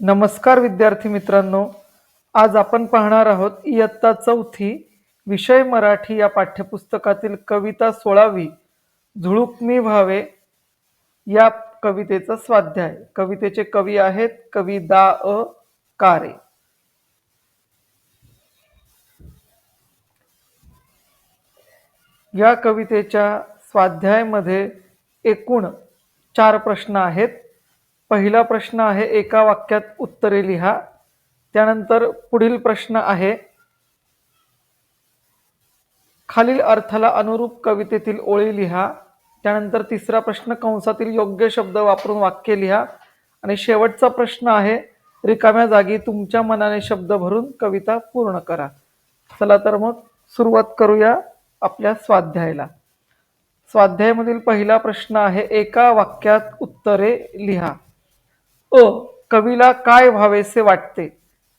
नमस्कार विद्यार्थी मित्रांनो आज आपण पाहणार आहोत इयत्ता चौथी विषय मराठी या पाठ्यपुस्तकातील कविता सोळावी झुळूक मी व्हावे या कवितेचा स्वाध्याय. कवितेचे कवी आहेत कवी दा अ कारे. या कवितेच्या स्वाध्यायमध्ये एकूण चार प्रश्न आहेत. पहिला प्रश्न आहे एका वाक्यात उत्तरे लिहा. त्यानंतर पुढील प्रश्न आहे खालील अर्थाला अनुरूप कवितेतील ओळी लिहा. त्यानंतर तिसरा प्रश्न कंसातील योग्य शब्द वापरून वाक्य लिहा. आणि शेवटचा प्रश्न आहे रिकाम्या जागी तुमच्या मनाने शब्द भरून कविता पूर्ण करा. चला तर मग सुरुवात करूया आपल्या स्वाध्यायाला. स्वाध्यायामधील पहिला प्रश्न आहे एका वाक्यात उत्तरे लिहा. अ कवीला काय व्हावेसे वाटते?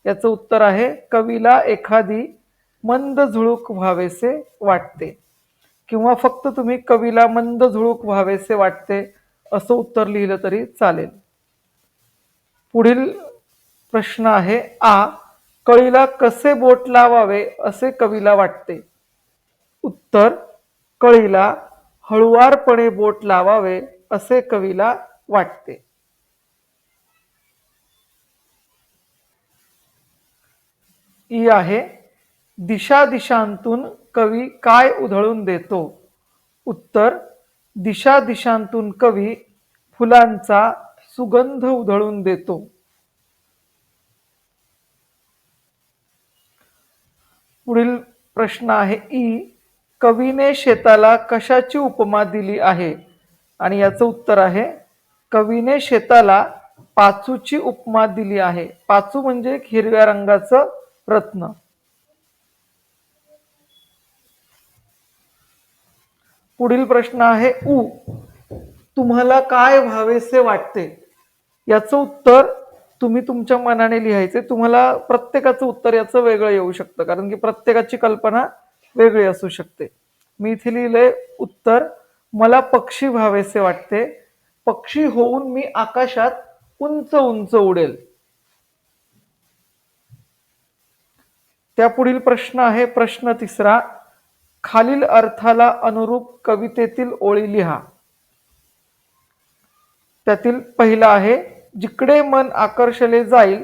याचं उत्तर आहे कवीला एखादी मंद झुळूक व्हावेसे वाटते. किंवा फक्त तुम्ही कवीला मंद झुळूक व्हावेसे वाटते असं उत्तर लिहिलं तरी चालेल. पुढील प्रश्न आहे आ कळीला कसे बोट लावावे असे कवीला वाटते? उत्तर कळीला हळुवारपणे बोट लावावे असे कवीला वाटते. ही आहे दिशा दिशांतून कवी काय उधळून देतो? उत्तर दिशा दिशांतून कवी फुलांचा सुगंध उधळून देतो. पुढील प्रश्न आहे ई कवीने शेताला कशाची उपमा दिली आहे? आणि याचं उत्तर आहे कवीने शेताला पाचूची उपमा दिली आहे. पाचू म्हणजे एक हिरव्या रंगाचं रत्न पुढील प्रश्न आहे उ. तुम्हाला काय व्हावेसे वाटते? याचं उत्तर तुम्ही तुमच्या मनाने लिहायचे. तुम्हाला प्रत्येकाचं उत्तर याचं वेगळं येऊ शकतं. कारण की प्रत्येकाची कल्पना वेगळी असू शकते. मी इथे लिहिलंय उत्तर मला पक्षी व्हावेसे वाटते. पक्षी होऊन मी आकाशात उंच उंच उडेल. त्या पुढील प्रश्न आहे प्रश्न तिसरा खालील अर्थाला अनुरूप कवितेतील ओळी लिहा. त्यातील पहिला आहे जिकडे मन आकर्षले जाईल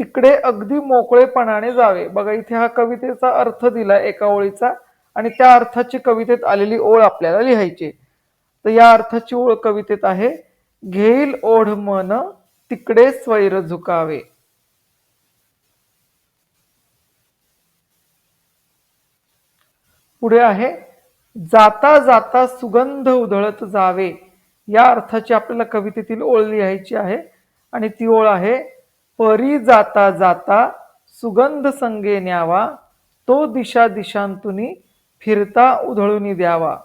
तिकडे अगदी मोकळेपणाने जावे. बघा इथे हा कवितेचा अर्थ दिला एका ओळीचा आणि त्या अर्थाची कवितेत आलेली ओळ आपल्याला लिहायची तर या अर्थाची ओळ कवितेत आहे घेईल ओढ मन तिकडे स्वैर झुकावे. पुढे आहे जाता जाता सुगंध उधळत जावे. या अर्थाची आपल्याला कवितेतील ओळ लिहायची आहे आणि ती ओळ आहे परी जाता जाता सुगंध संगे न्यावा तो दिशा दिशांतुनी फिरता उधळून द्यावा.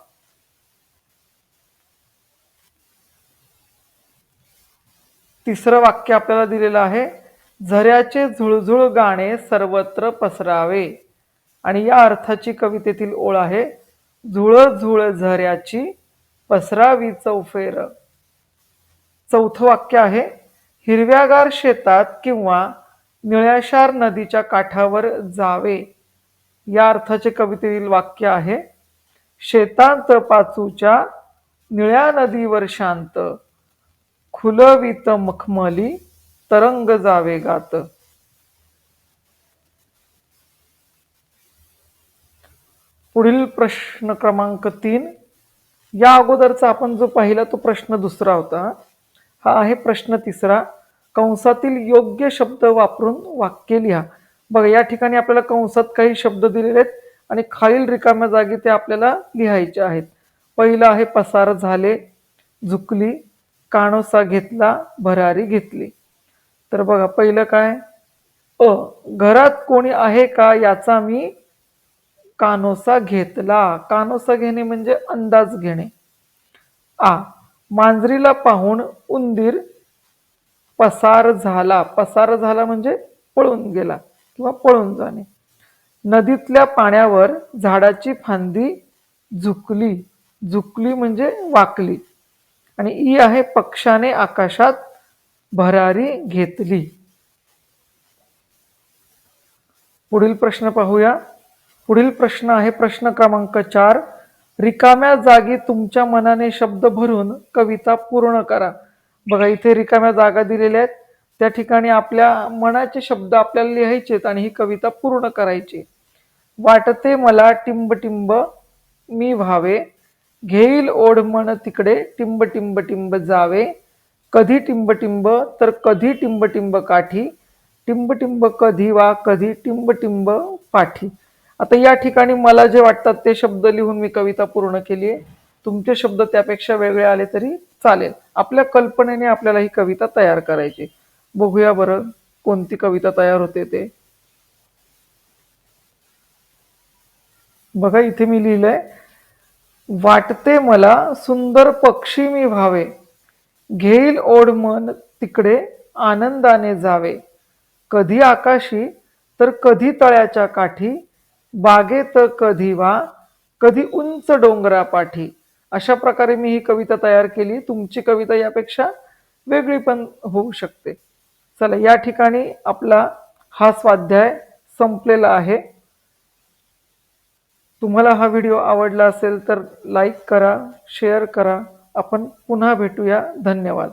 तिसरं वाक्य आपल्याला दिलेलं आहे झऱ्याचे झुळझुळ गाणे सर्वत्र पसरावे. आणि या अर्थाची कवितेतील ओळ आहे झुळ झुळ झऱ्याची पसरावी चौफेर. चौथं वाक्य आहे हिरव्यागार शेतात किंवा निळ्याशार नदीच्या काठावर जावे. या अर्थाचे कवितेतील वाक्य आहे शेतांत पाचूच्या निळ्या नदीवर शांत खुलवित मखमली तरंग जावे गात. पुढील प्रश्न क्रमांक तीन. या अगोदरचा आपण जो पाहिला तो प्रश्न दुसरा होता. हा आहे प्रश्न तिसरा. कंसातील योग्य शब्द वापरून वाक्य लिहा. बघा या ठिकाणी आपल्याला कंसात काही शब्द दिलेले आहेत आणि खालील रिकाम्या जागी ते आपल्याला लिहायचे आहेत. पहिलं आहे पसार झाले झुकली काणोसा घेतला भरारी घेतली. तर बघा पहिलं काय? अ घरात कोणी आहे का याचा मी कानोसा घेतला. कानोसा घेणे म्हणजे अंदाज घेणे. आ. मांजरीला पाहून उंदीर पसार झाला. पसार झाला म्हणजे पळून गेला किंवा पळून जाणे. नदीतल्या पाण्यावर झाडाची फांदी झुकली. झुकली म्हणजे वाकली. आणि ई आहे पक्षाने आकाशात भरारी घेतली. पुढील प्रश्न पाहूया. पुढील प्रश्न आहे प्रश्न क्रमांक चार. रिकाम्या जागी तुमच्या मनाने शब्द भरून कविता पूर्ण करा. बघा इथे रिकाम्या जागा दिलेल्या आहेत. त्या ठिकाणी आपल्या मनाचे शब्द आपल्याला लिहायचे आहेत आणि ही कविता पूर्ण करायची. वाटते मला टिंब टिंब मी व्हावे. घेईल ओढ मन तिकडे टिंब टिंब टिंब जावे. कधी टिंब टिंब तर कधी टिंब टिंब काठी. टिंब टिंब कधी वा कधी टिंब टिंब पाठी. आता या ठिकाणी मला जे वाटतात ते शब्द लिहून मी कविता पूर्ण केली आहे. तुमचे शब्द त्यापेक्षा वेगळे आले तरी चालेल. आपल्या कल्पनेने आपल्याला ही कविता तयार करायची बघूया बरं कोणती कविता तयार होते ते. बघा इथे मी लिहिलंय वाटते मला सुंदर पक्षी मी व्हावे. घेईल ओढ मन तिकडे आनंदाने जावे. कधी आकाशी तर कधी तळ्याच्या काठी बागेत कधी वा कधी उंच डोंगरापाठी. अशा प्रकारे मी ही कविता तयार केली. तुमची कविता यापेक्षा वेगळी पण होऊ शकते. चला या ठिकाणी आपला हा स्वाध्याय संपलेला आहे. तुम्हाला हा व्हिडिओ आवडला असेल तर लाईक करा शेअर करा. आपण पुन्हा भेटूया. धन्यवाद.